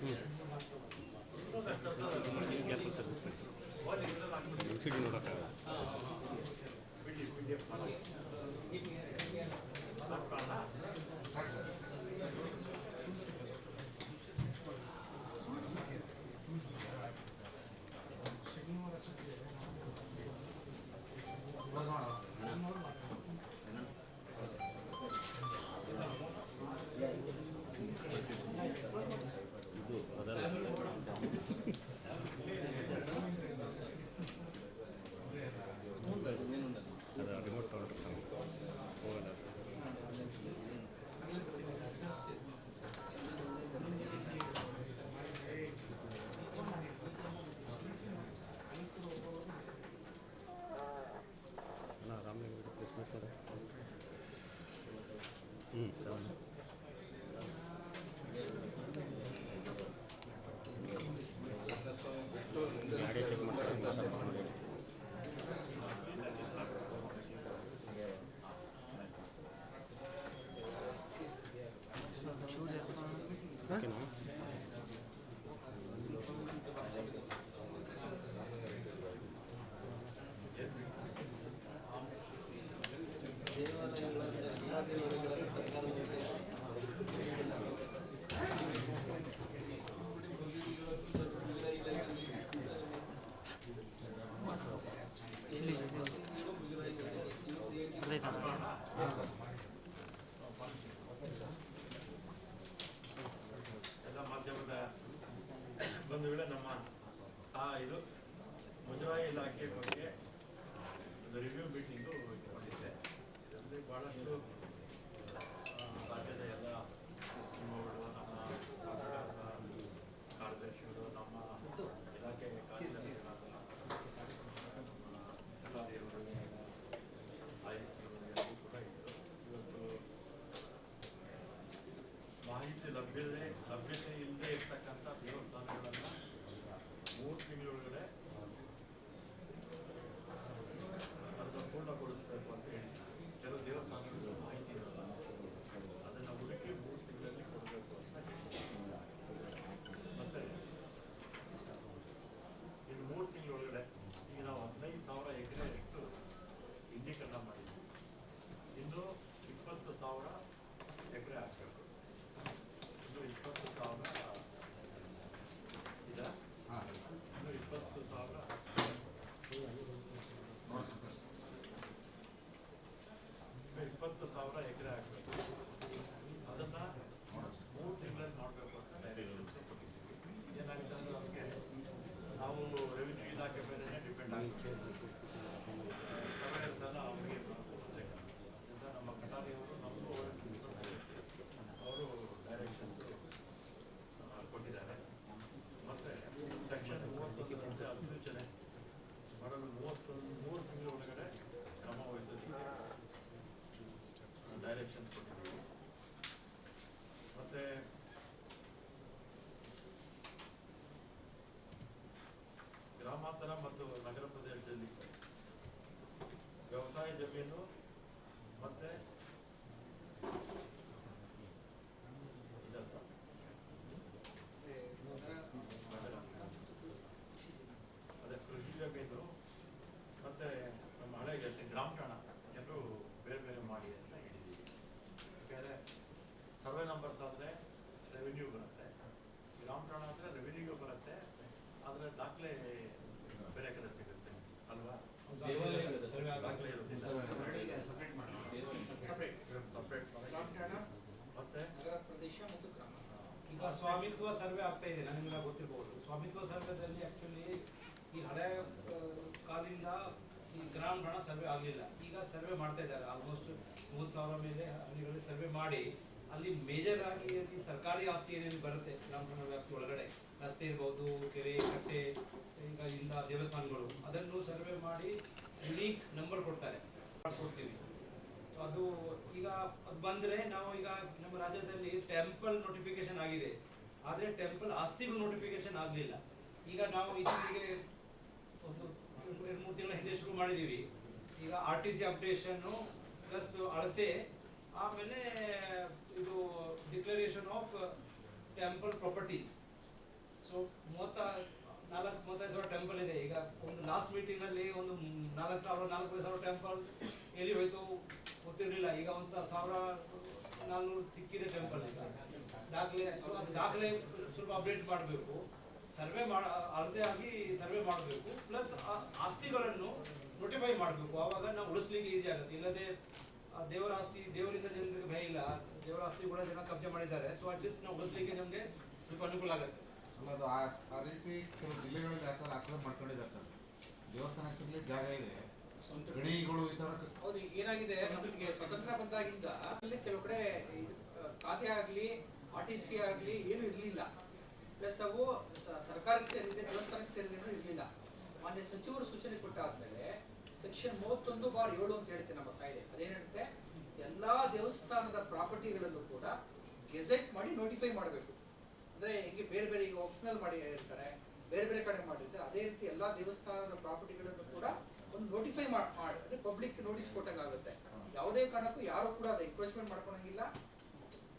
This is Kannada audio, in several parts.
ಸರ್ವಿಸ್ 嗯 ಮೀಟಿಂಗು ಇಟ್ಕೊಂಡಿದ್ದೆ ಇದರಲ್ಲಿ ಭಾಳಷ್ಟು ಆ, ರಾಜ್ಯದ ಎಲ್ಲ ಸಿನಿಮಾಗಳು ನಮ್ಮ ಪತ್ರಕರ್ತರ ಕಾರ್ಯದರ್ಶಿಗಳು ನಮ್ಮ ಇಲಾಖೆ ಕಾರ್ಯದರ್ಶಿಗಳಾದ ನಮ್ಮ ಕಲಾದೇವರು ಆಯುಕ್ತರು ಎಲ್ಲರೂ ಕೂಡ ಇದ್ದರು ಇವತ್ತು ಮಾಹಿತಿ ಲಭ್ಯತೆ ಲಭ್ಯತೆ ಇಲ್ಲದೆ ಇರ್ತಕ್ಕಂಥ ದೇವಸ್ಥಾನಗಳನ್ನು ಮೂರು ತಿಂಗಳೊಳಗಡೆ ಅದನ್ನು ಪೂರ್ಣಗೊಳಿಸಬೇಕು ಅಂತ ಹೇಳಿ ಕೆಲವು ದೇವಸ್ಥಾನಗಳು ಮಾಹಿತಿ ಇರಲ್ಲ ಅದನ್ನು ಹುಡುಕಿ ಮೂರು ತಿಂಗಳಲ್ಲಿ ಕೊಡಬೇಕು ಅಂತ ಹೇಳಿ ಮತ್ತೆ ಇನ್ನು ಮೂರು ತಿಂಗಳೊಳಗಡೆ ಈಗ ನಾವು ಹದಿನೈದು ಸಾವಿರ ಎಕರೆ ಅಷ್ಟು ಇಂಡೀಕರಣ ಮಾಡಿದ್ವಿ ಇನ್ನು ಇಪ್ಪತ್ತು ಸಾವಿರ ಎಕರೆ ಹಾಕಬೇಕು ಇನ್ನು ಇಪ್ಪತ್ತು ಸಾವಿರ ಇದೆ ಇನ್ನು ಇಪ್ಪತ್ತು ಸಾವಿರ ಇನ್ನು ಇಪ್ಪತ್ತು ಸಾವಿರ ಎಕರೆ ಹಾಕಬೇಕು ಅದನ್ನ ಮೂರು ತಿಂಗಳಲ್ಲಿ ಮಾಡಬೇಕು ಅಂತ ಡೈರೆಕ್ಷನ್ಸ್ ಕೊಟ್ಟಿದ್ದೀವಿ ಏನಾಗುತ್ತೆ ಅಂದ್ರೆ ಅದಕ್ಕೆ ನಾವು ರೆವಿನ್ಯೂ ಇಲಾಖೆ ಮೇಲೆ ಡಿಪೆಂಡ್ ಆಗ್ತೀವಿ ಸರ್ವೇಯರ್ಸ್ ಎಲ್ಲ ಅವರಿಗೆ ಅದರಿಂದ ನಮ್ಮ ಕಟಾರಿಯವರು ನಮಗೂ ಅವರು ಡೈರೆಕ್ಷನ್ಸ್ ಕೊಟ್ಟಿದ್ದಾರೆ ಮತ್ತೆ ಸೆಕ್ಷನ್ ಮೂವತ್ತೊಂದರಂತೆ ಅಧಿಸೂಚನೆ ಮಾಡಲು ಮೂವತ್ತು ಮೂರು ತಿಂಗಳ ಒಳಗಡೆ ಕ್ರಮ ವಹಿಸೋದಕ್ಕೆ ಡೈರೆಕ್ಷನ್ ಕೊಟ್ಟಿದ್ದೀವಿ ಮತ್ತೆ ಗ್ರಾಮಾಂತರ ಮತ್ತು ನಗರ ಪ್ರದೇಶದಲ್ಲಿ ವ್ಯವಸಾಯ ಜಮೀನು ಮತ್ತೆ. ಅದೇ ಕೃಷಿ ಜಮೀನು ಮತ್ತೆ ನಮ್ಮ ಹಳೆ ಜೊತೆ ಗ್ರಾಮ ಠಾಣ ಎಲ್ಲರೂ ಬೇರೆ ಬೇರೆ ಮಾಡಿ ಅಂತ ಹೇಳಿದ್ದೀವಿ. ಯಾಕಂದರೆ ಸರ್ವೆ ನಂಬರ್ಸ್ ಆದರೆ ರೆವಿನ್ಯೂ ಬರುತ್ತೆ. ಗ್ರಾಮ ಠಾಣ ಅಂದರೆ ರೆವಿನ್ಯೂಗೆ ಬರುತ್ತೆ. ಆದರೆ ದಾಖಲೆ ಬೇರೆ ಕಡೆ ಸಿಗುತ್ತೆ. ಅಲ್ವಾ? ದಾಖಲೆ ಇರೋದಿಲ್ಲ ಸಪ್ರೇಟ್ ಸಪ್ರೇಟ್ ಗ್ರಾಮಠಾಣ ಮತ್ತೆ? ನಗರ ಪ್ರದೇಶ ಮತ್ತು ಗ್ರಾಮ. ಈಗ ಸ್ವಾಮಿತ್ವ ಸರ್ವೆ ಆಗ್ತಾ ಇದೆ ನನಗೆಲ್ಲ ಗೊತ್ತಿರಬಹುದು ಸ್ವಾಮಿತ್ವ ಸರ್ವೆದಲ್ಲಿ ಆಕ್ಚುಲಿ ಈ ಹಳೆ ಕಾಲಿಂದ ಈ ಗ್ರಾಮ ಹಣ ಸರ್ವೆ ಆಗಲಿಲ್ಲ. ಈಗ ಸರ್ವೆ ಮಾಡ್ತಾ ಇದ್ದಾರೆ. ಆಲ್ಮೋಸ್ಟ್ ಮೂವತ್ತು ಸಾವಿರ ಮೇಲೆ ಹಳ್ಳಿಗಳಲ್ಲಿ ಸರ್ವೆ ಮಾಡಿ ಅಲ್ಲಿ ಮೇಜರ್ ಆಗಿ ಅಲ್ಲಿ ಸರ್ಕಾರಿ ಆಸ್ತಿ ಏನೇನು ಬರುತ್ತೆ? ಗ್ರಾಮ ವ್ಯಾಪ್ತಿ ಒಳಗಡೆ ರಸ್ತೆ ಇರ್ಬೋದು, ಕೆರೆ, ಕಟ್ಟೆ, ಈಗ ಇಂದ ದೇವಸ್ಥಾನಗಳು, ಅದನ್ನು ಸರ್ವೆ ಮಾಡಿ ಯುನೀಕ್ ನಂಬರ್ ಕೊಡ್ತಾರೆ. ಕೊಡ್ತೀವಿ. ಅದು ಈಗ ಅದು ಬಂದ್ರೆ ನಾವು ಈಗ ನಮ್ಮ ರಾಜ್ಯದಲ್ಲಿ ಟೆಂಪಲ್ ನೋಟಿಫಿಕೇಶನ್ ಆಗಿದೆ. ಆದರೆ ಟೆಂಪಲ್ ಆಸ್ತಿಗಳು ನೋಟಿಫಿಕೇಶನ್ ಆಗಲಿಲ್ಲ. ಈಗ ನಾವು ಇತ್ತೀಚೆಗೆ ಒಂದು ಎರಡು ಮೂರು ತಿಂಗಳ ಹಿಂದೆ ಶುರು ಮಾಡಿದ್ದೀವಿ. ಈಗ ಆರ್ ಟಿ ಸಿ ಅಪ್ಡೇಷನ್ನು ಪ್ಲಸ್ ಅಳತೆ ಆಮೇಲೆ ಇದು declaration of temple properties so ಮೂವತ್ತ, ನಾಲ್ಕು, ಮೂವತ್ತೈದು ಸಾವಿರ ಟೆಂಪಲ್ ಇದೆ. ಈಗ ಒಂದು ಲಾಸ್ಟ್ ಮೀಟಿಂಗಲ್ಲಿ ಒಂದು ನಾಲ್ಕು ಸಾವಿರ, ನಾಲ್ಕೂವರೆ ಸಾವಿರ ಟೆಂಪಲ್ ಎಲ್ಲಿ ಹೋಯ್ತು ಗೊತ್ತಿರಲಿಲ್ಲ. ಈಗ ಒಂದು ಸಾವಿರ ನಾಲ್ನೂರು ಸಿಕ್ಕಿದೆ ಟೆಂಪಲ್ ಈಗ. ದಾಖಲೆ ದಾಖಲೆ ಸ್ವಲ್ಪ ಅಪ್ಡೇಟ್ ಮಾಡಬೇಕು. ಸರ್ವೆ ಮಾಡ ಅಳತೆ ಆಗಿ ಸರ್ವೆ ಮಾಡಬೇಕು. ಪ್ಲಸ್ ಆಸ್ತಿಗಳನ್ನು ನೋಟಿಫೈ ಮಾಡಬೇಕು. ಆವಾಗ ನಾವು ಉಳಿಸ್ಲಿಕ್ಕೆ ಈಸಿ ಆಗುತ್ತೆ. ಇಲ್ಲದೆ ದೇವರ ಆಸ್ತಿ ದೇವರಿಂದ ಜನರಿಗೆ ಭಯ ಇಲ್ಲ. ದೇವರ ಆಸ್ತಿ ಕೂಡ ಜನ ಕಬ್ಜೆ ಮಾಡಿದ್ದಾರೆ. ಸೊ ಅಟ್ಲೀಸ್ಟ್ ನಾವು ಉಳಿಸ್ಲಿಕ್ಕೆ ನಮಗೆ ಸ್ವಲ್ಪ ಅನುಕೂಲ ಆಗುತ್ತೆ. ಅದು ಆ ಆ ರೀತಿ ಕೆಲವು ಜಿಲ್ಲೆಗಳಲ್ಲಿ ಆ ಥರ ಮಾಡ್ಕೊಂಡಿದ್ದಾರೆ ಸರ್. ದೇವಸ್ಥಾನ ಹೆಸರಲ್ಲಿ ಜಾಗ ಇದೆ. ಗಣಿಗಳು ಈ ಥರ ಹೌದು ಈಗ ಏನಾಗಿದೆ ನಮಗೆ ಸ್ವತಂತ್ರ ಬಂದಾಗಿಂದ ಅಲ್ಲಿ ಕೆಲವು ಕಡೆ ಖಾತೆ ಆಗಲಿ ಆರ್ ಟಿ ಸಿ ಆಗಲಿ ಏನು ಇರಲಿಲ್ಲ. ಪ್ಲಸ್ ಅವು ಸರ್ಕಾರಕ್ಕೆ ಸೇರಿದೆ ದೇವಸ್ಥಾನಕ್ಕೆ ಸೇರಿದೆ ಇರ್ಲಿಲ್ಲ ಇರಲಿಲ್ಲ. ಮಾನ್ಯ ಸಚಿವರು ಸೂಚನೆ ಕೊಟ್ಟಾದ್ಮೇಲೆ ಸೆಕ್ಷನ್ ಮೂವತ್ತೊಂದು ಬಾರ್ ಏಳು ಅಂತ ಹೇಳುತ್ತೆ ನಮ್ಮ ಕಾಯ್ದೆ ಅದೇನೇಳುತ್ತೆ ಎಲ್ಲಾ ದೇವಸ್ಥಾನದ ಪ್ರಾಪರ್ಟಿಗಳಲ್ಲೂ ಕೂಡ ಗೆಜೆಟ್ ಮಾಡಿ ನೋಟಿಫೈ ಮಾಡಬೇಕು. ಅಂದ್ರೆ ಹೀಗೆ ಬೇರೆ ಬೇರೆ ಈಗ ಆಪ್ಷನಲ್ ಮಾಡಿ ಇರ್ತಾರೆ, ಬೇರೆ ಬೇರೆ ಕಡೆ ಮಾಡಿರ್ತಾರೆ ಅದೇ ರೀತಿ ಎಲ್ಲಾ ದೇವಸ್ಥಾನದ ಪ್ರಾಪರ್ಟಿಗಳನ್ನು ಕೂಡ ಒಂದು ನೋಟಿಫೈ ಮಾಡಿ, ಅಂದ್ರೆ ಪಬ್ಲಿಕ್ ನೋಟಿಸ್ ಕೊಟ್ಟಂಗಾಗುತ್ತೆ. ಯಾವುದೇ ಕಾರಣಕ್ಕೂ ಯಾರು ಕೂಡ ಅದು ಎನ್ಕ್ರೋಚ್ಮೆಂಟ್ ಮಾಡ್ಕೊಳಂಗಿಲ್ಲ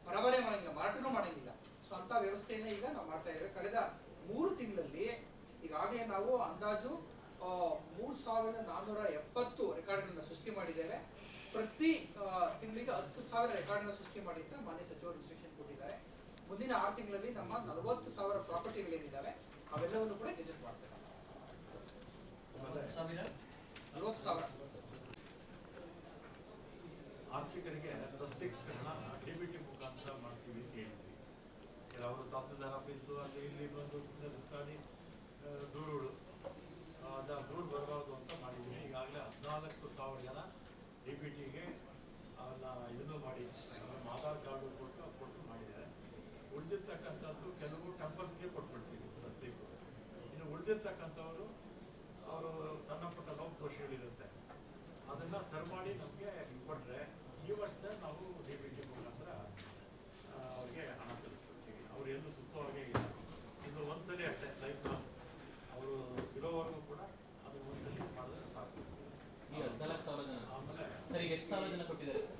ಪರಬರೆ ಮಾಡಂಗಿಲ್ಲ, ಮಾರಾಟನೂ ಮಾಡಂಗಿಲ್ಲ. ಸೊ ಅಂತ ವ್ಯವಸ್ಥೆಯನ್ನ ಈಗ ನಾವು ಮಾಡ್ತಾ ಇದ್ದೇವೆ. ಕಳೆದ ಮೂರು ತಿಂಗಳಲ್ಲಿ ಈಗಾಗಲೇ ನಾವು ಅಂದಾಜು ಮೂರು ಸಾವಿರದ ನಾನ್ನೂರ ಎಪ್ಪತ್ತು ರೆಕಾರ್ಡ್ಗಳನ್ನು ಸೃಷ್ಟಿ ಮಾಡಿದ್ದೇವೆ. ಪ್ರತಿ ತಿಂಗಳಿಗೆ ಹತ್ತು ಸಾವಿರ ರೆಕಾರ್ಡ್ನ ಸೃಷ್ಟಿ ಮಾಡಿದ್ದ ಮಾನ್ಯ ಸಚಿವರು ಇನ್ಸ್ಟ್ರಕ್ಷನ್ ಕೊಟ್ಟಿದ್ದಾರೆ. ಮುಂದಿನ ಆರು ತಿಂಗಳಲ್ಲಿ ನಮ್ಮ ನಲವತ್ತು ಸಾವಿರ ಪ್ರಾಪರ್ಟಿಗಳೇನಿದ್ದಾವೆ ಅವೆಲ್ಲವನ್ನು ಕೂಡ ವಿಸಿಟ್ ಮಾಡ್ತೇವೆ. ಆರ್ಥಿಕರಿಗೆ ಬಿ ಟಿ ಮುಖಾಂತರ ಮಾಡ್ತೀವಿ ಅಂತ ಹೇಳಿದ್ವಿ ಕೆಲವರು ತಹಸೀಲ್ದಾರ್ ಆಫೀಸು, ಅಲ್ಲಿ ಇಲ್ಲಿ ಬಂದು ಸುತ್ತಾಡಿ ದೂರುಗಳು. ಅದ ದೂರು ಬರಬಾರ್ದು ಅಂತ ಮಾಡಿದ್ದೀನಿ. ಈಗಾಗಲೇ ಹದಿನಾಲ್ಕು ಸಾವಿರ ಜನ ಡಿ ಪಿ ಟಿಗೆ ಇದನ್ನು ಮಾಡಿ ಆಧಾರ್ ಕಾರ್ಡು ಕೊಟ್ಟು ಕೊಟ್ಟು ಮಾಡಿದ್ದಾರೆ. ಉಳಿದಿರ್ತಕ್ಕಂಥದ್ದು ಕೆಲವು ಟೆಂಪಲ್ಸ್ಗೆ ಕೊಟ್ಬಿಡ್ತೀವಿ ಪ್ರಸ್ತೀಕು ಇನ್ನು ಉಳಿದಿರ್ತಕ್ಕಂಥವರು, ಅವರು ಸಣ್ಣ ಪುಟ್ಟ ಲೋಪದೋಷಗಳಿರುತ್ತೆ ಅದನ್ನು ಸರ್ ಮಾಡಿ ನಮಗೆ ಕೊಟ್ಟರೆ ಈ ವರ್ಷ ನಾವು ಡಿ ಪಿ ಟಿ ಮುಖಾಂತರ ಅವ್ರಿಗೆ ಹಣ ಕಳಿಸ್ಕೊಡ್ತೀವಿ ಅವ್ರು ಎಲ್ಲೂ ಸುತ್ತವಾಗೇ ಇಲ್ಲ. ಇದು ಒಂದ್ಸಲಿ ಅಷ್ಟೇ, ಲೈಫ್ ಅವರು ಇರೋವರೆಗೂ ಕೂಡ ಅದು ಒಂದಲ್ಲಿ ಮಾಡಿದ್ರೆ ಸಾಕು. ಈ ಹದಿನಾಲ್ಕು ಸಾವಿರ ಜನ. ಆಮೇಲೆ ಸರ್ ಈಗ ಎಷ್ಟು ಸಾವಿರ ಜನ ಕೊಟ್ಟಿದ್ದಾರೆ ಸರ್?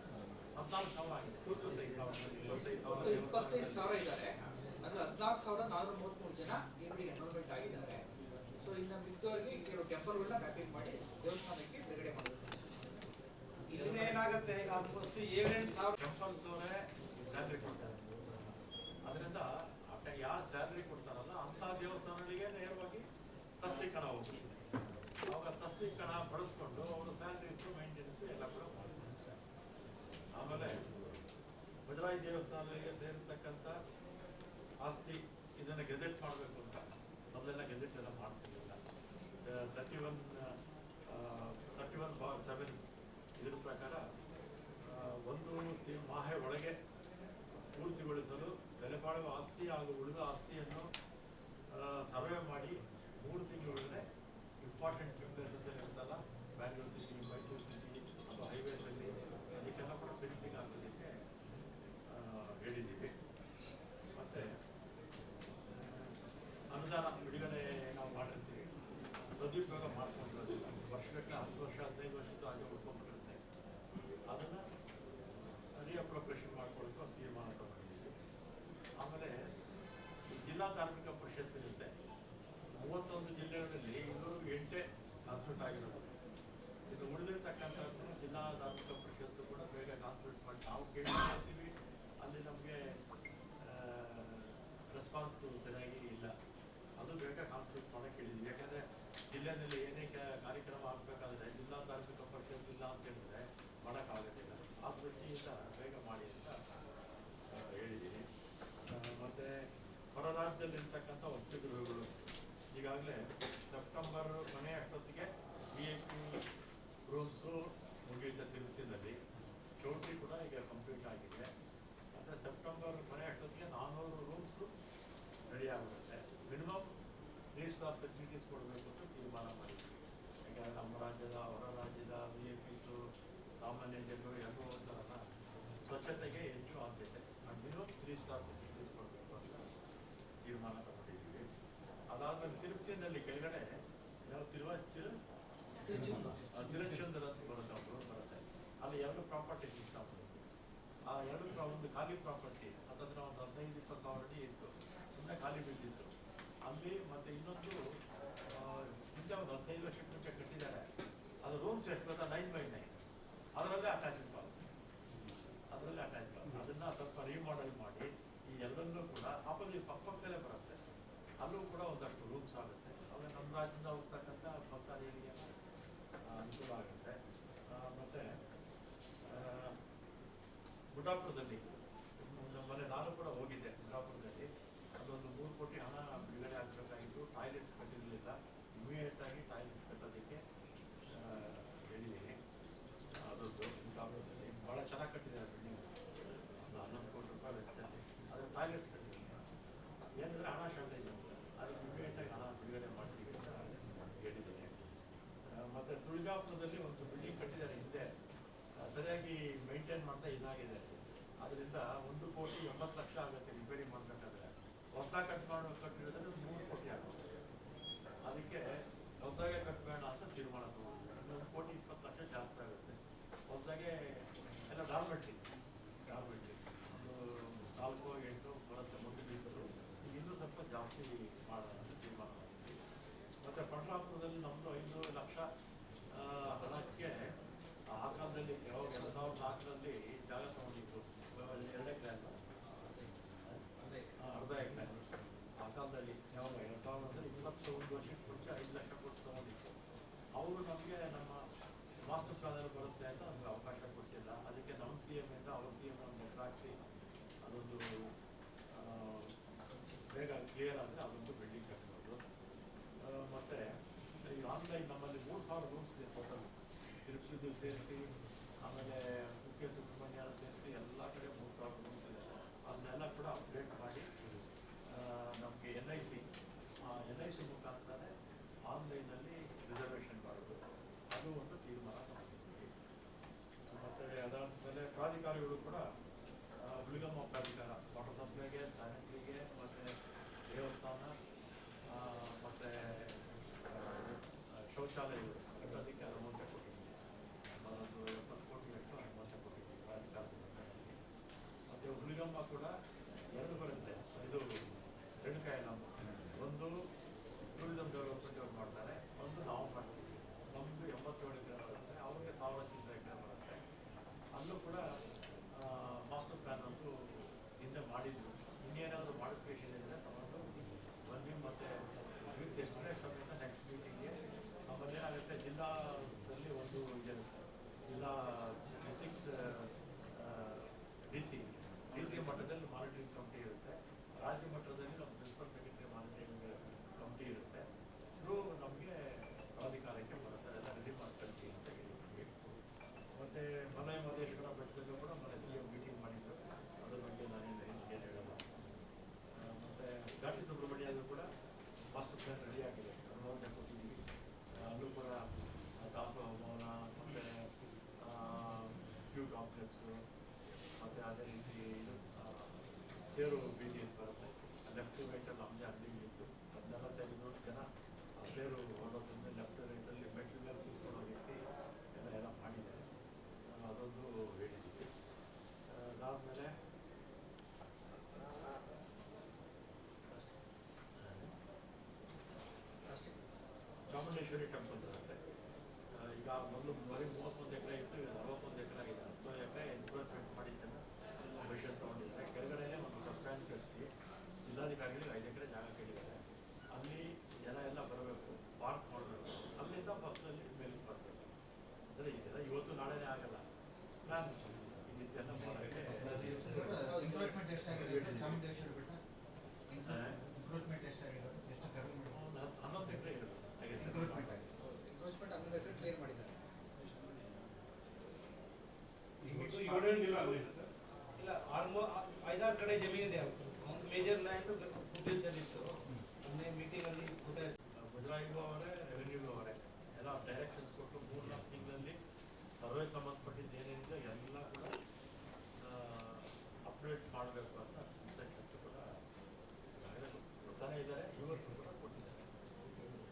ಹದಿನಾಲ್ಕು ಸಾವಿರ ಆಗಿದೆ. ಇಪ್ಪತ್ತೈದು ಸಾವಿರ ಇಪ್ಪತ್ತೈದು ಸಾವಿರ. ಇಪ್ಪತ್ತೈದು ಸಾವಿರ ಇದ್ದಾರೆ. ಅಂದ್ರೆ ಹದಿನಾಲ್ಕು ಸಾವಿರದ ನಾನ್ನೂರ ಮೂವತ್ಮೂರು ಜನ ಇವರಿಗೆ ಎನ್ರೋಲ್ಮೆಂಟ್ ಆಗಿದ್ದಾರೆ. ಸೊ ಇನ್ನು ಮಿಕ್ಕವರಿಗೆ ಕೆಲವು ಟೆಂಪಲ್ಗಳನ್ನ ಮ್ಯಾಪಿಂಗ್ ಮಾಡಿ ದೇವಸ್ಥಾನಕ್ಕೆ ಬಿಡುಗಡೆ ಮಾಡಬೇಕು. ಇನ್ನೇನಾಗುತ್ತೆ ಏನಾಗುತ್ತೆ? ಈಗ ಆಲ್ಮೋಸ್ಟ್ ಏಳೆಂಟು ಸಾವಿರ ಟೆಂಪಲ್ಸ್ ಅವರೇ ಸ್ಯಾಲ್ರಿ ಕೊಡ್ತಾರೆ. ಅದರಿಂದ ಅಟ್ಟ ಯಾರು ಸ್ಯಾಲ್ರಿ ಕೊಡ್ತಾರಲ್ಲ ಅಂತ ದೇವಸ್ಥಾನಗಳಿಗೆ ನೇರವಾಗಿ ತಸ್ತೀಕರಣ ಹೋಗ್ತದೆ ಅವಾಗ ತಸ್ತೀಕರಣ ಬಳಸ್ಕೊಂಡು ಅವರು ಸ್ಯಾಲ್ರೀಸು ಮೈಂಟೆನೆನ್ಸ್ ಎಲ್ಲ ಕೂಡ ಮಾಡ್ತಾರೆ ಆಮೇಲೆ ಮುಜರಾಯಿ ದೇವಸ್ಥಾನಗಳಿಗೆ ಸೇರಿರ್ತಕ್ಕಂಥ ಆಸ್ತಿ ಇದನ್ನು ಗೆಜೆಟ್ ಮಾಡಬೇಕು ಅಂತ. ಮೊದಲೆಲ್ಲ ಗೆಜೆಟ್ ಎಲ್ಲ ಮಾಡ್ತಿರ್ಲಿಲ್ಲ. Thirty one thirty one bar seven ಇದ್ರ ಪ್ರಕಾರ ಒಂದು ಮಾಹೆ ಒಳಗೆ ಪೂರ್ತಿಗೊಳಿಸಲು ಬೆಲೆಬಾಳುವ ಆಸ್ತಿ ಹಾಗೂ ಉಳಿದ ಆಸ್ತಿಯನ್ನು ಸರ್ವೆ ಮಾಡಿ ಮೂರು ತಿಂಗಳೊಳಗೆ ಇಂಪಾರ್ಟೆಂಟ್ ಪ್ಲೇಸಸ್ ಇರುತ್ತಲ್ಲ? ಬ್ಯಾಂಗ್ಳೂರ್ ಸಿಟಿ ಮೈಸೂರು ಸಿಟಿ ಅಥವಾ ಹೈವೇಸಲ್ಲಿ ಅದಕ್ಕೆಲ್ಲ ಕೂಡ ಫೆನ್ಸಿಂಗ್ ಹಾಕೋದಕ್ಕೆ ಆ, ಹೇಳಿದ್ದೀವಿ. ಮತ್ತೆ ಅನುದಾನ ಬಿಡುಗಡೆ ನಾವು ಮಾಡಿರ್ತೀವಿ. ಸದುಪಯೋಗ ಮಾಡಿಸ್ಕೊಂಡಿರೋದಿಲ್ಲ ವರ್ಷಕ್ಕೆ ಹತ್ತು ವರ್ಷ ಹದಿನೈದು ವರ್ಷದ್ದು ಹಾಗೆ ಉಳ್ಕೊಂಡ್ಬಿಟ್ಟಿರುತ್ತೆ ಅದನ್ನ ರಿಅಪ್ರೋಪ್ರೇಷನ್ ಮಾಡ್ಕೊಳ್ಳೋದು ತೀರ್ಮಾನ ತಗೊಂಡಿದ್ದೀವಿ. ಆಮೇಲೆ ಜಿಲ್ಲಾ ಕಾರ್ಮಿಕ ಪರಿಷತ್ ಇರುತ್ತೆ. ಮೂವತ್ತೊಂದು ಜಿಲ್ಲೆಗಳಲ್ಲಿ ಇನ್ನೂರು ಎಂಟೇ ಕಾನ್ಸ್ಟಿಟ್ಯೂಟ್ ಆಗಿರೋದು. ಇದು ಉಳಿದಿರ್ತಕ್ಕಂಥದ್ದು ಜಿಲ್ಲಾ ಧಾರ್ಮಿಕ ಪರಿಷತ್ತು ಕೂಡ ಬೇಗ ಕಾನ್ಸ್ಟಿಟ್ಯೂಟ್ ಮಾಡಿ ನಾವು ಕೇಳಿ ಮಾಡ್ತೀವಿ ಅಲ್ಲಿ ನಮಗೆ ರೆಸ್ಪಾನ್ಸ್ ಸರಿಯಾಗಿ ಇಲ್ಲ. ಅದು ಬೇಗ ಕಾನ್ಸ್ಟಿಟ್ಯೂಟ್ ಮಾಡೋಕ್ಕೆ ಹೇಳಿದ್ವಿ ಯಾಕಂದರೆ ಜಿಲ್ಲೆಯಲ್ಲಿ ಏನೇ ಕಾರ್ಯಕ್ರಮ ಆಗಬೇಕಾದ್ರೆ ಜಿಲ್ಲಾ ಧಾರ್ಮಿಕ ಪರಿಷತ್ ಇಲ್ಲ ಅಂತ ಹೇಳಿದ್ರೆ ಮಾಡೋಕ್ಕಾಗೋದಿಲ್ಲ ಆ ದೃಷ್ಟಿಯಿಂದ ಬೇಗ ಮಾಡಿ ಅಂತ ಹೇಳಿದ್ದೀನಿ. ಮತ್ತೆ ಹೊರ ರಾಜ್ಯದಲ್ಲಿರ್ತಕ್ಕಂಥ ವಸತಿಗೃಹಗಳು. ಈಗಾಗಲೇ ಸೆಪ್ಟೆಂಬರ್ ಕೊನೆಯ ಅಷ್ಟೊತ್ತಿಗೆ ಬಿ ಎ ಪಿ ರೂಮ್ಸು ಮುಗಿಯುತ್ತೆ ತಿರುಪತಿನಲ್ಲಿ ಚೌಟ್ರಿ ಕೂಡ ಈಗ ಕಂಪ್ಲೀಟ್ ಆಗಿದೆ. ಅಂದರೆ ಸೆಪ್ಟೆಂಬರ್ ಕೊನೆಯ ಅಷ್ಟೊತ್ತಿಗೆ ನಾನ್ನೂರು ರೂಮ್ಸು ರೆಡಿ ಆಗಿರುತ್ತೆ ಮಿನಿಮಮ್ ತ್ರೀ ಸ್ಟಾರ್ ಫೆಸಿಲಿಟೀಸ್ ಕೊಡಬೇಕು ಅಂತ ತೀರ್ಮಾನ ಮಾಡಿದ್ವಿ. ಯಾಕಂದರೆ ನಮ್ಮ ರಾಜ್ಯದ, ಹೊರ ರಾಜ್ಯದ ಬಿ ಎ ಪಿಸು ಸಾಮಾನ್ಯ ಜನರು ಎಲ್ಲರೂ ಹೋಗ್ತಾರಲ್ಲ ಸ್ವಚ್ಛತೆಗೆ ಹೆಚ್ಚು ಆದ್ಯತೆ. ಮಿನಿಮಮ್ ತ್ರೀ ಸ್ಟಾರ್ ಫೆಸಿಲಿಟೀಸ್ ಕೊಡಬೇಕು ಅಂತ ತೀರ್ಮಾನ ಅದಾದ್ಮೇಲೆ ತಿರುಪತಿನಲ್ಲಿ ಕೆಳಗಡೆ ಯಾವ ತಿರುವ ತಿರುಚಂದ್ರ ಅಂತ ಬರುತ್ತೆ ಬರುತ್ತೆ. ಅಲ್ಲಿ ಎರಡು ಪ್ರಾಪರ್ಟಿ ಸಿಗ್ತಾ ಆ ಎರಡು ಒಂದು ಖಾಲಿ ಪ್ರಾಪರ್ಟಿ ಅದತ್ರ ಒಂದು ಹದಿನೈದು ಇಪ್ಪತ್ತು ಸಾವಿರ ಅಡಿ ಇತ್ತು. ಸುಮ್ಮನೆ ಖಾಲಿ ಬಿದ್ದಿತ್ತು. ಅಲ್ಲಿ ಮತ್ತೆ ಇನ್ನೊಂದು ಹಿಂದೆ ಒಂದು ಹದಿನೈದು ಲಕ್ಷ ಮುಂಚೆ ಕಟ್ಟಿದ್ದಾರೆ. ಅದು ರೂಮ್ಸ್ ಎಷ್ಟು ಗೊತ್ತಾ? ನೈನ್ ಬೈ ನೈನ್ ಅದರಲ್ಲೇ ಅಟ್ಯಾಚ್ ಬಾಲ್ ಅದರಲ್ಲೇ ಅಟ್ಯಾಚ್ ಬಾಲ್ ಅದನ್ನ ಸ್ವಲ್ಪ ರಿಮಾಡೆಲ್ ಮಾಡಿ, ಈ ಎಲ್ಲರನ್ನೂ ಕೂಡ ಆಪೋಸಿಟ್ ಪಕ್ಕದಲ್ಲೇ ಬರುತ್ತೆ. ಅಲ್ಲೂ ಕೂಡ ಒಂದಷ್ಟು ರೂಮ್ಸ್ ಆಗುತ್ತೆ. ಆದರೆ ನಮ್ಮ ರಾಜ್ಯದಿಂದ ಹೋಗ್ತಕ್ಕಂಥ ಭಕ್ತಾದಿಗಳಿಗೆ ಅನುಕೂಲ ಆಗುತ್ತೆ ಮತ್ತು ಗುಡ್ಡಾಪುರದಲ್ಲಿ ನಮ್ಮ ಮನೆ ನಾನು ಕೂಡ ಹೋಗಿದ್ದೆ ಗುಡ್ಡಾಪುರದಲ್ಲಿ ಅದೊಂದು ಮೂರು ಕೋಟಿ ಹಣ ಬಿಡುಗಡೆ ಆಗಬೇಕಾಗಿತ್ತು. ಟಾಯ್ಲೆಟ್ಸ್ ಕಟ್ಟಿರಲಿಲ್ಲ. ಇಮಿಡಿಯೇಟ್ ಆಗಿ ಟಾಯ್ಲೆಟ್ಸ್ ಕಟ್ಟೋದಕ್ಕೆ ಆ, ಹೇಳಿದ್ದೀನಿ ಅದೊಂದು ಗುಡ್ಡಾಪುರದಲ್ಲಿ ಭಾಳ ಚೆನ್ನಾಗಿ ಕಟ್ಟಿದ್ದಾರೆ ಬಿಲ್ಡಿಂಗ್ ಒಂದು ಹನ್ನೊಂದು ಕೋಟಿ ರೂಪಾಯಿ ವೆಚ್ಚದಲ್ಲಿ ಆದರೆ ಟಾಯ್ಲೆಟ್ಸ್ ಕಟ್ಟಿರಲಿಲ್ಲ ಏನಂದರೆ ಹಣ ಶಾರ್ಟೇಜ್ ಅದಕ್ಕೆ ಇಮಿಡಿಯೇಟ್ ಆಗಿ ಹಣ ಬಿಡುಗಡೆ ಮಾಡ್ತೀವಿ ಅಂತ ಹೇಳಿದ್ದೀನಿ ಆ, ಮತ್ತೆ ತುಳಜಾಪುರದಲ್ಲಿ ಒಂದು ಬಿಲ್ಡಿಂಗ್ ಕಟ್ಟಿದ್ದಾರೆ ಹಿಂದೆ. ಸರಿಯಾಗಿ ಮೇಂಟೈನ್ ಮಾಡ್ತಾ ಇದಾಗಿದೆ. ಅದರಿಂದ ಒಂದು ಕೋಟಿ ಎಂಬತ್ತು ಲಕ್ಷ ಆಗುತ್ತೆ ರಿಪೇರಿ ಮಾಡಬೇಕಾದ್ರೆ. ಹೊಸ ಕಟ್ ಮಾಡೋ ಕಟ್ಟಿರೋದ್ರೆ ಮೂರು ಕೋಟಿ ಆಗುತ್ತೆ. ಅದಕ್ಕೆ ಹೊಸದಾಗೆ ಕಟ್ಟಬೇಡ ಅಂತ ತೀರ್ಮಾನ ತಗೊಂಡಿದ್ದಾರೆ. ಒಂದು ಕೋಟಿ ಇಪ್ಪತ್ತು ಲಕ್ಷ ಜಾಸ್ತಿ ಆಗುತ್ತೆ. ಹೊಸದಾಗೆ ಎಲ್ಲ ಡಾರ್ಮೆಟ್ರಿ ಡಾರ್ಮೆಟ್ರಿ ಒಂದು ನಾಲ್ಕು, ಎಂಟು, ಬರುತ್ತೆ ಮೊದಲು ಈಗ ಇನ್ನೂ ಸ್ವಲ್ಪ ಜಾಸ್ತಿ ಮಾಡೋಣ ಅಂತ ತೀರ್ಮಾನ ಮತ್ತೆ ಪಂಡ್ರಾಪುರದಲ್ಲಿ ನಮ್ಮದು ಐನೂರು ಲಕ್ಷ ಆ ಕಾಲದಲ್ಲಿ ಯಾವಾಗ ಎರಡು ಸಾವಿರದ ನಾಲ್ಕರಲ್ಲಿ ಜಾಗ ತಗೊಂಡಿತ್ತು ಎರಡು ಕ್ಲಾನ್ ಅರ್ಧ ಎಕರೆ. ಆ ಕಾಲದಲ್ಲಿ ಯಾವಾಗ? ಎರಡು ಸಾವಿರದಲ್ಲಿ ಇಪ್ಪತ್ತೊಂದು ವರ್ಷಕ್ಕೆ ಮುಂಚೆ ಐದು ಲಕ್ಷ ಕೊಟ್ಟು ತಗೊಂಡಿತ್ತು. ಅವರು ನಮಗೆ ನಮ್ಮ ವಾಸ್ತು ಪ್ಲಾನಲ್ಲಿ ಬರುತ್ತೆ ಅಂತ ನಮಗೆ ಅವಕಾಶ ಕೊಟ್ಟಿಲ್ಲ. ಅದಕ್ಕೆ ನಮ್ಮ ಸಿ ಎಂ ಇಂದ ಅವ್ರ ಸಿ ಎಂ ಒಂದು ಹಾಕಿ ಅದೊಂದು ಬೇಗ ಕ್ಲಿಯರ್ ಆದರೆ ಅದೊಂದು ಬಿಲ್ಡಿಂಗ್ ಕಟ್ಬೋದು. ಮತ್ತು ಈ ಆನ್ಲೈನ್ ನಮ್ಮಲ್ಲಿ ಮೂರು ಸಾವಿರ ರೂಮ್ಸ್ ಇದೆ ಟೋಟಲ್ ತಿರುಪತಿದು ಸೇರಿಸಿ ಆಮೇಲೆ ಸುಬ್ರಹ್ಮಣ್ಯ ಸೇರಿಸಿ ಎಲ್ಲ ಕಡೆ ಮೂರು ಅದನ್ನೆಲ್ಲ ಕೂಡ ಅಪ್ಡೇಟ್ ಮಾಡಿ ನಮಗೆ ಐ ಸಿ ಐ ಸಿ ಆನ್ಲೈನಲ್ಲಿ ಮಾಡೋದು ಅದು ಒಂದು ತೀರ್ಮಾನ ಮತ್ತು ಅದಾದಮೇಲೆ ಪ್ರಾಧಿಕಾರಿಗಳು ಕೂಡ ವಾಟರ್ ಸಪ್ಲೈಗೆ ಮತ್ತು ದೇವಸ್ಥಾನ ಮತ್ತೆ ಶೌಚಾಲಯಗಳು ಕಟ್ಟೋದಕ್ಕೆ ಅನುಮತಿ ಕೊಟ್ಟಿದ್ದೀವಿ ಒಂದು ಎಪ್ಪತ್ತು ಕೋಟಿ ವೆಚ್ಚ ಅನುಮತಿ ಕೊಟ್ಟಿದ್ದೀವಿ ಪ್ರಾಧಿಕಾರದ ಮಟ್ಟದಲ್ಲಿ. ಮತ್ತೆ ಕೂಡ ಎರಡು ಬರುತ್ತೆ. ಇದು ರೇಣುಕಾಯ ನಮ್ಮ ಒಂದು ಟೂರಿಸಂ ಡೆವಲಪ್ಮೆಂಟ್ ಅವ್ರು ಮಾಡ್ತಾರೆ, ಒಂದು ನಾವು ಮಾಡ್ತೀವಿ. ನಮ್ಮದು ಎಂಬತ್ತೇಳು ಎಕರೆ ಬರುತ್ತೆ, ಅವ್ರಿಗೆ ಸಾವಿರ ಚಿಲ್ಲರೆ ಎಕರೆ ಬರುತ್ತೆ. ಅಲ್ಲೂ ಕೂಡ ಮಾಸ್ಟರ್ ಪ್ಲಾನ್ ಅಂತೂ ಹಿಂದೆ ಮಾಡಿದ್ರು ಇನ್ನೇನಾದರೂ ಮಾಡಿಫಿಕೇಶನ್ ಇದ್ದರೆ ತಗೊಂಡು ಬನ್ನಿ ಮತ್ತೆ ವಿತ್ ಎಸ್ಟಿಮೇಟ್ ಸಮೇತ ನೆಕ್ಸ್ಟ್ ಮೀಟಿಂಗ್ಗೆ ಆಮೇಲೆ ಏನಾಗುತ್ತೆ ಜಿಲ್ಲಾದಲ್ಲಿ ಒಂದು ಇದಿರುತ್ತೆ. ಜಿಲ್ಲಾ district D C D C ಮಟ್ಟದಲ್ಲಿ ಮಾನಿಟರಿಂಗ್ ಕಮಿಟಿ ಇರುತ್ತೆ ರಾಜ್ಯ ಮಟ್ಟದಲ್ಲಿ ನಮ್ಮ ಪ್ರಿನ್ಸಿಪಲ್ ಸೆಕ್ರೆಟರಿ ಮಾನಿಟರಿಂಗ್ ಕಮಿಟಿ ಇರುತ್ತೆ. ಥ್ರೂ ನಮಗೆ ಪ್ರಾಧಿಕಾರಕ್ಕೆ ಬರುತ್ತೆ ಅದೆಲ್ಲ ರೆಡಿ ಮಾಡ್ಕೊಳ್ತೀವಿ ಅಂತ ಹೇಳಿದ್ವಿ ಮತ್ತು ಮನೆ ಮಹದೇಶ್ವರ ಬೆಟ್ಟದಲ್ಲೂ ಕೂಡ ಮನೆ ಸಿ ಎಂ ಮೀಟಿಂಗ್ ಮಾಡಿದ್ದು ಅದ್ರ ಬಗ್ಗೆ ನಾನೇನು ಏನು ಹೇಳಲ್ಲ ಮತ್ತೆ ಘಾಟಿ ಸುಬ್ರಹ್ಮಣ್ಯದಲ್ಲೂ ಕೂಡ ಮಾಸ್ಟರ್ ಪ್ಲಾನ್ ರೆಡಿ ಆಗಿದೆ. ಅನುಮೋದನೆ ಕೊಟ್ಟಿದ್ದೀವಿ ಅಲ್ಲೂ ಕೂಡ ದಾಸೋಹ ಭವನ, ಮತ್ತು ಕ್ಯೂ ಕಾಂಪ್ಲೆಕ್ಸು ಮತ್ತು ಅದೇ ರೀತಿ ಇದು ಆ, ತೇರು ಬೀದಿ ಅಂತ ಬರುತ್ತೆ ಲೆಫ್ಟ್ ರೈಟಲ್ಲಿ ನಮ್ಮದೇ ಅಂಗಡಿ ಇತ್ತು. ಅದನ್ನೆಲ್ಲ ತೆಗೆದು ಜನ ತೇರು ಹೊರಡೋದ್ರಿಂದ ಲೆಫ್ಟ್ ರೈಟಲ್ಲಿ ಮೆಟ್ಲ ಮೇಲೆ ಕೂತ್ಕೊಳ್ಳೋ ರೀತಿ ಎಲ್ಲ ಎಲ್ಲ ಮಾಡಿದ್ದಾರೆ. ನಾನು ಅದೊಂದು ಹೇಳಿದ್ದೀವಿ ಆ, ಅದಾದಮೇಲೆ ಚಾಮುಂಡೇಶ್ವರಿ ಟೆಂಪಲ್ ಇರುತ್ತೆ ಈಗ ಮೊದಲು ಬರೀ ಮೂವತ್ತೊಂದು ಎಕರೆ ಇತ್ತು ಈಗ ನಲವತ್ತೊಂದು ಎಕರೆ ಆಗಿದೆ ಹತ್ತೊಂದು ಎಕರೆ ಎನ್ಕ್ರೋಚ್ಮೆಂಟ್ ಮಾಡಿದ್ದನ್ನು ಪರ್ಮಿಷನ್ ತೊಗೊಂಡಿದ್ದಾರೆ ಕೆಳಗಡೆನೇ ಒಂದು ಬಸ್ ಸ್ಟ್ಯಾಂಡ್ ಕಳಿಸಿ ಜಿಲ್ಲಾಧಿಕಾರಿಗಳಿಗೆ ಐದು ಎಕರೆ ಜಾಗ ಕೇಳಿದ್ದಾರೆ. ಅಲ್ಲಿ ಜನ ಎಲ್ಲ ಬರಬೇಕು ಪಾರ್ಕ್ ಮಾಡಬೇಕು ಅಲ್ಲಿಂದ ಬಸ್ಸಲ್ಲಿ ಮೇಲೆ ಬರಬೇಕು. ಅಂದರೆ ಇದೆಲ್ಲ ಇವತ್ತು ನಾಳೆನೇ ಆಗಲ್ಲ. ಪ್ಲಾನ್ ಇದೆಲ್ಲ ಮಾಡೋಕ್ಕೆ ಹನ್ನೊಂದು ಎಕರೆ ಹನ್ನೊಂದು ಎಕರೆ ಕ್ಲಿಯರ್ ಮಾಡಿದ್ದಾರೆ. ಇಲ್ಲ ಆಲ್ಮೋ ಐದಾರು ಕಡೆ ಜಮೀನಿದೆ ಒಂದು ಮೇಜರ್ ಲ್ಯಾಂಡ್ ಫುಟೇಜ್ ಅಲ್ಲಿ ಇತ್ತು. ಮೊನ್ನೆ ಮೀಟಿಂಗ್ ಅಲ್ಲಿ ಗೊತ್ತಾಯ್ತು ಮುಜರಾಯಿಗೂ ಅವರೇ ರೆವೆನ್ಯೂಗೂ ಅವರೇ, ಎಲ್ಲ ಡೈರೆಕ್ಷನ್ಸ್ ಕೊಟ್ಟು ಮೂರು ನಾಲ್ಕು ತಿಂಗಳಲ್ಲಿ ಸರ್ವೆ ಸಂಬಂಧಪಟ್ಟಿದ್ದು ಏನೇನಿದೆ ಎಲ್ಲ ಕೂಡ ಅಪ್ಡೇಟ್ ಮಾಡಬೇಕು ಅಂತ ಇನ್ಸ್ಟ್ರಕ್ಷನ್ಸ್ ಕೂಡ ಕೊಡ್ತಾನೆ ಇದ್ದಾರೆ, ಇವತ್ತು ಕೂಡ ಕೊಟ್ಟಿದ್ದಾರೆ.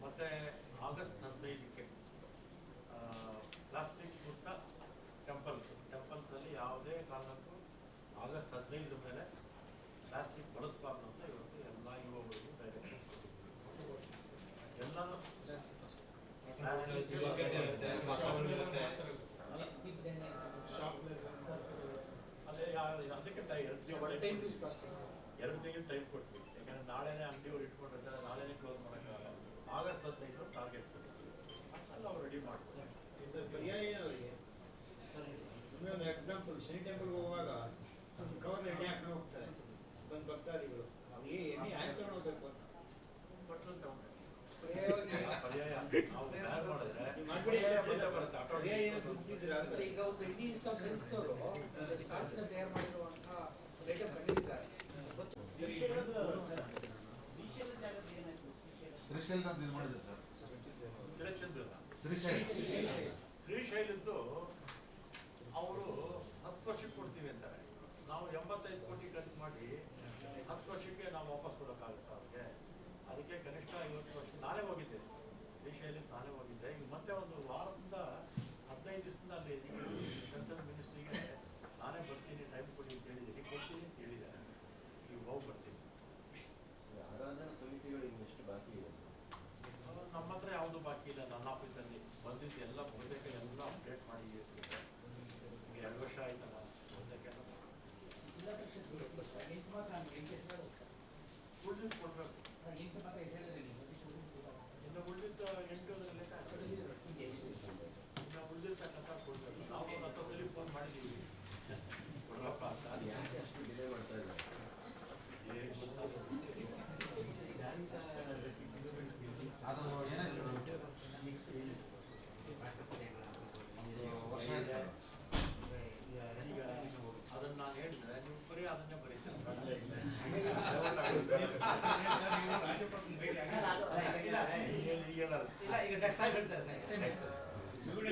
ಮತ್ತು ಆಗಸ್ಟ್ ಹದಿನೈದಕ್ಕೆ ಪ್ಲಾಸ್ಟಿಕ್ ಮುಕ್ತ ಟೆಂಪಲ್ಸ್ ಟೆಂಪಲ್ಸಲ್ಲಿ ಯಾವುದೇ ಕಾರಣಕ್ಕೂ ಆಗಸ್ಟ್ ಹದಿನೈದರ ಮೇಲೆ ಪ್ಲಾಸ್ಟಿಕ್ ಬಳಸಬಾರ್ದು ಅಂತ ಇವತ್ತು ಎಲ್ಲ ಯುವಗಳಿಗೂ ಡೈರೆಕ್ಷನ್ ಎಲ್ಲನೂ. ಅಲ್ಲೇ ಅದಕ್ಕೆ ಎರಡು ತಿಂಗಳು ಟೈಮ್ ಕೊಟ್ವಿ ಯಾಕಂದ್ರೆ ನಾಳೆನೇ ಅಂಗಡಿಯವ್ರು ಇಟ್ಕೊಂಡಿರ್ತಾರೆ ನಾಳೆನೇ ಕ್ಲೋಸ್ ಮಾಡೋಕ್ಕಾಗಲ್ಲ. ಆಗಸ್ಟ್ ಹದಿನೈದು ಟಾರ್ಗೆಟ್ ಕೊಟ್ಟಿದ್ವಿ ಅಲ್ಲ ಅವ್ರು ರೆಡಿ ಮಾಡ್ತಾರೆ. ಒಂದು ಎಕ್ಸಾಂಪಲ್ ಶನಿ ಟೆಂಪಲ್ಗೆ ಹೋಗುವಾಗ ಒಂದು ಕವರ್ ರೆಡಿ ಹಾಕೊಂಡು ಹೋಗ್ತಾರೆ. ಬಂದು ಭಕ್ತಾದಿಗಳು. ಅವ್ರಿಗೆ ಎಣ್ಣೆ ಆಯ್ತು ತಗೊಂಡು ಹೋಗ್ಬೇಕು ಅಂತ. ಸುತ್ತಿದ್ರೆ ಅಂದ್ರೆ ಈಗ ಒಂದು ಇಂಡಿಯನ್ ಸ್ಟಾಫ್ ಸೆನ್ಸ್ನವರು ಸ್ಟಾರ್ಚ್ನ ತಯಾರು ಮಾಡಿರುವಂತಹ ಐಟಮ್ ಕಂಡಿದ್ದಾರೆ ಗೊತ್ತು? ಶ್ರೀಶೈಲ ಅಂತ ಇದು ಮಾಡಿದ್ರು ಸರ್? ಶ್ರೀಶೈಲ. ಅವರು ಹತ್ತು ವರ್ಷಕ್ಕೆ ಕೊಡ್ತೀವಿ ಅಂತಾರೆ. ನಾವು ಎಂಬತ್ತೈದು ಕೋಟಿ ಖರ್ಚು ಮಾಡಿ ಹತ್ತು ವರ್ಷಕ್ಕೆ ನಾವು ವಾಪಸ್ ಕೊಡೋಕ್ಕಾಗುತ್ತೆ ಅವ್ರಿಗೆ? ಅದಕ್ಕೆ ಕನಿಷ್ಠ ಐವತ್ತು ವರ್ಷ ನಾನೇ ಹೋಗಿದ್ದೆ ಶ್ರೀಶೈಲಕ್ಕೆ ನಾನೇ ಹೋಗಿದ್ದೆ ಈಗ ಮತ್ತೆ ಒಂದು ವಾರದಿಂದ ಹದಿನೈದು ದಿವಸದಿಂದ ಅಲ್ಲಿ ಸೆಂಟ್ರಲ್ ಮಿನಿಸ್ಟ್ರಿಗೆ ನಾನೇ ಬರ್ತೀನಿ ಟೈಮ್ ಕೊಡಿ ಅಂತ ಹೇಳಿದ್ದೀನಿ. ಕೊಡ್ತೀನಿ ಅಂತ ಹೇಳಿದ್ದಾರೆ. ಈಗ ಹೋಗಿ ಬರ್ತೀನಿ. ಆರಾಧನಾ ಸಮಿತಿಗಳು ಇನ್ನೆಷ್ಟು ಬಾಕಿ ಇದೆ? ನಮ್ಮ ಹತ್ರ ಯಾವುದು ಬಾಕಿ ಇಲ್ಲ. ನನ್ನ ಆಫೀಸಲ್ಲಿ ಬಂದಿದ್ದು ಎಲ್ಲ ಬಹುತೇಕ ಎಲ್ಲ ಅಪ್ಡೇಟ್ ಮಾಡಿ ಎರಡು ವರ್ಷ ಎಲ್ಲ ಇನ್ನು ಉಳ್ದಿದ್ದ ಎಂಟು ಕೊಡ್ಬೇಕು ನಾವು ಫೋನ್ ಯಾಕೆ ಅಷ್ಟು ಡಿಲೇ ಮಾಡ್ತಾ ಏನಾಯ್ತು? ವರ್ಷ ಆಯ್ತು ಸರ್ ಈಗ ಅದನ್ನ ನಾನು ಹೇಳಿದ್ರೆ ನೀವು ಬರೀ ಅದನ್ನೇ ಬರೀತಾರೆ ಇಲ್ಲ ಈಗ ಹೇಳ್ತಾರೆ ಸರ್ ನೆಕ್ಸ್ಟ್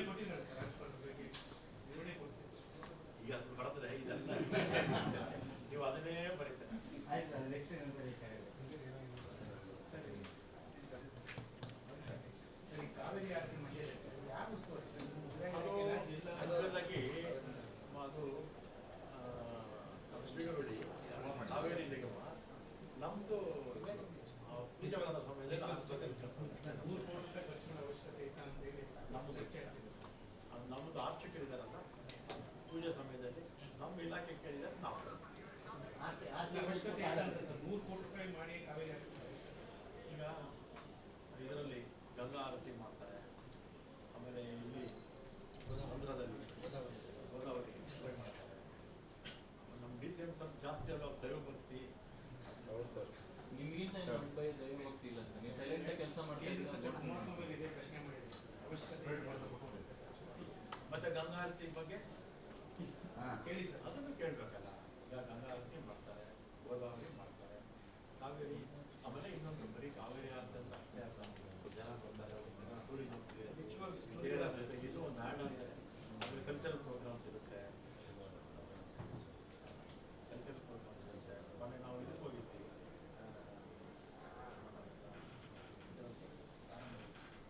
ಕೊಟ್ಟಿದ್ದಾರೆ ಸರ್ ಈಗ ಅದು ಬರ್ತದೆ ಇದೆಲ್ಲ ನೀವು ಅದನ್ನೇ ಬರೀತಾರೆ ಆಯ್ತು ಸರ್ ನೆಕ್ಸ್ಟ್ ಟೈಮ್ ಸರಿ ಸರಿ ಸರಿ ಕಾವೇರಿ ಆರತಿ ಸರ್ ನಿಮ್ಮ ಅದು ಶ್ರೀಗರುಡಿ ಕಾವೇರಿ ನಿಗಮ ನಮ್ದು ಆ, ಪೂಜಾವನ ಸಮಯದಲ್ಲಿ ನಾನು ನೂರು ಕೋಟಿ ರೂಪಾಯಿ ಖರ್ಚು ಮಾಡೋ ಅವಶ್ಯಕತೆ ಐತಾ ಅಂತ ಹೇಳಿ ನಮ್ಮದು ಆಗ್ತಿದೆ ಸರ್. ಅದು ನಮ್ಮದು ಅರ್ಚಕರಿದಾರಲ್ಲ ಪೂಜೆ ಸಮಯದಲ್ಲಿ ನಮ್ಮ ಇಲಾಖೆ ಕೇಳಿದರೆ ನಾವು ಈ ಅಂತ ಸರ್. ನೂರು ಕೋಟಿ ರೂಪಾಯಿ ಮಾಡಿ ಈಗ ಇದರಲ್ಲಿ ಗಂಗಾ ಆರತಿ ಮಾಡ್ತಾರೆ. ಆಮೇಲೆ ಇಲ್ಲಿ ಆಂಧ್ರದಲ್ಲಿ ಗೋದಾವರಿ. ನಮ್ಮ ಡಿ ಸಿ ಎಂ ಸ್ವಲ್ಪ ಜಾಸ್ತಿ ಅಲ್ಲ ದೈವಭಕ್ತಿ ಹೌದು ಸರ್. ನಿಮ್ಗಿಂತ ನಮ್ಮ ಬೈ ದೈವಭಕ್ತಿ ಇಲ್ಲ ಸರ್. ನೀವು ಸೈಲೆಂಟ್ ಆಗಿ ಕೆಲಸ ಮಾಡ್ತಾ ಕೇಂದ್ರ ಸಚಿವ ಇದ್ದೀರಾ? ಕುಮಾರಸ್ವಾಮಿ ಅವರು ಇದೇ ಪ್ರಶ್ನೆ ಮಾಡಿದ್ರು. ಅವಶ್ಯಕತೆ ಇದೆ. ಮತ್ತೆ ಗಂಗಾ ಆರತಿ ಬಗ್ಗೆ? ಹಾಂ. ಕೇಳಿ ಸರ್. ಅದನ್ನು ಕೇಳಬೇಕಲ್ಲ. ಈಗ ಗಂಗಾ ಆರತಿ ಮಾಡ್ತಾರೆ ಗೋದಾವರಿ ಮಾಡ್ತಾರೆ. ಕಾವೇರಿ ಆಮೇಲೆ ಇನ್ನೊಂದು ಬರೀ ಕಾವೇರಿ ಆರತಿ ಅಂತ ಅಷ್ಟೇ ಅಲ್ಲ. ಜನ ಬರ್ತಾರೆ ಜನ ಟೂರಿಸಂ ಇದರ ಜೊತೆಗೆ ಇದು ಒಂದು ಆ್ಯಡ್ ಆಗಿದೆ ಆಮೇಲೆ ಕಲ್ಚರಲ್ ಪ್ರೋಗ್ರಾಮ್ಸ್ ಇರುತ್ತೆ ಕಲ್ಚರಲ್ ಪ್ರೋಗ್ರಾಮ್ಸ್ ಇರುತ್ತೆ ಮೊನ್ನೆ ನಾವು ಇದಕ್ಕೆ ಹೋಗಿದ್ವಿ ಆ,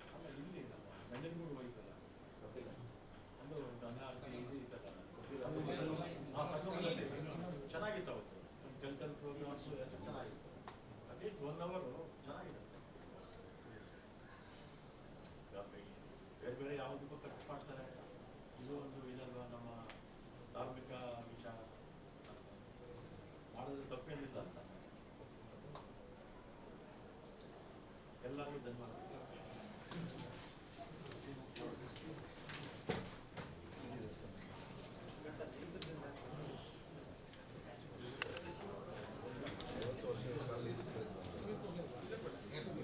ಆಮೇಲೆ ಇಲ್ಲಿ ನಮ್ಮ ನಂಜನಗೂಡು ಹೋಗಿದ್ದಲ್ಲ ಅಲ್ಲೂ ಗಂಗಾ ಆರತಿ ಇದು ಇತ್ತಲ್ಲ ಆ ಸಂಗಮದಲ್ಲಿ ಚೆನ್ನಾಗಿತ್ತು ಅವತ್ತು ಕಲ್ಚರಲ್ ಪ್ರೋಗ್ರಾಮ್ಸ್ ಎಲ್ಲ ಚೆನ್ನಾಗಿತ್ತು ಅಟ್ಲೀಸ್ಟ್ ಒನ್ ಅವರು ಚೆನ್ನಾಗಿರುತ್ತೆ ಈಗ ಬೇರೆ ಯಾವುದಕ್ಕೂ ಖರ್ಚು ಮಾಡ್ತಾರೆ? ಇದು ಒಂದು ಇದಲ್ವಾ ನಮ್ಮ ಧಾರ್ಮಿಕ ವಿಚಾರ? ಮಾಡೋದು ತಪ್ಪೇನಿಲ್ಲ ಅಂತ. ಎಲ್ಲರಿಗೂ ಧನ್ಯವಾದ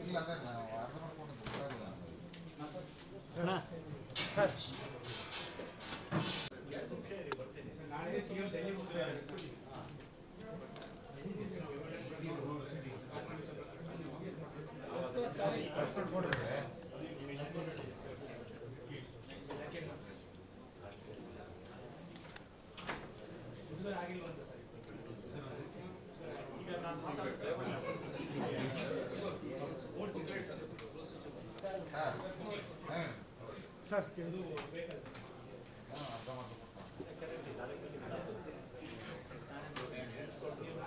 ಇಲ್ಲ ಅದೇ ನಾವು ಅರ್ಧ ಮಾಡ್ಕೊಂಡು ಗೊತ್ತಾಗಲ್ಲ ಸರ್ ಎರಡು ನಿಮಿಷ ಇರಿ ಬರ್ತೀನಿ ಸರ್, ನಾಳೆ ಸಿಎಂ ಡೆಲ್ಲಿಗೆ ಹೋಗ್ತಾರೆ ಸರ್. First ಕೊಡ್ರೆ corto.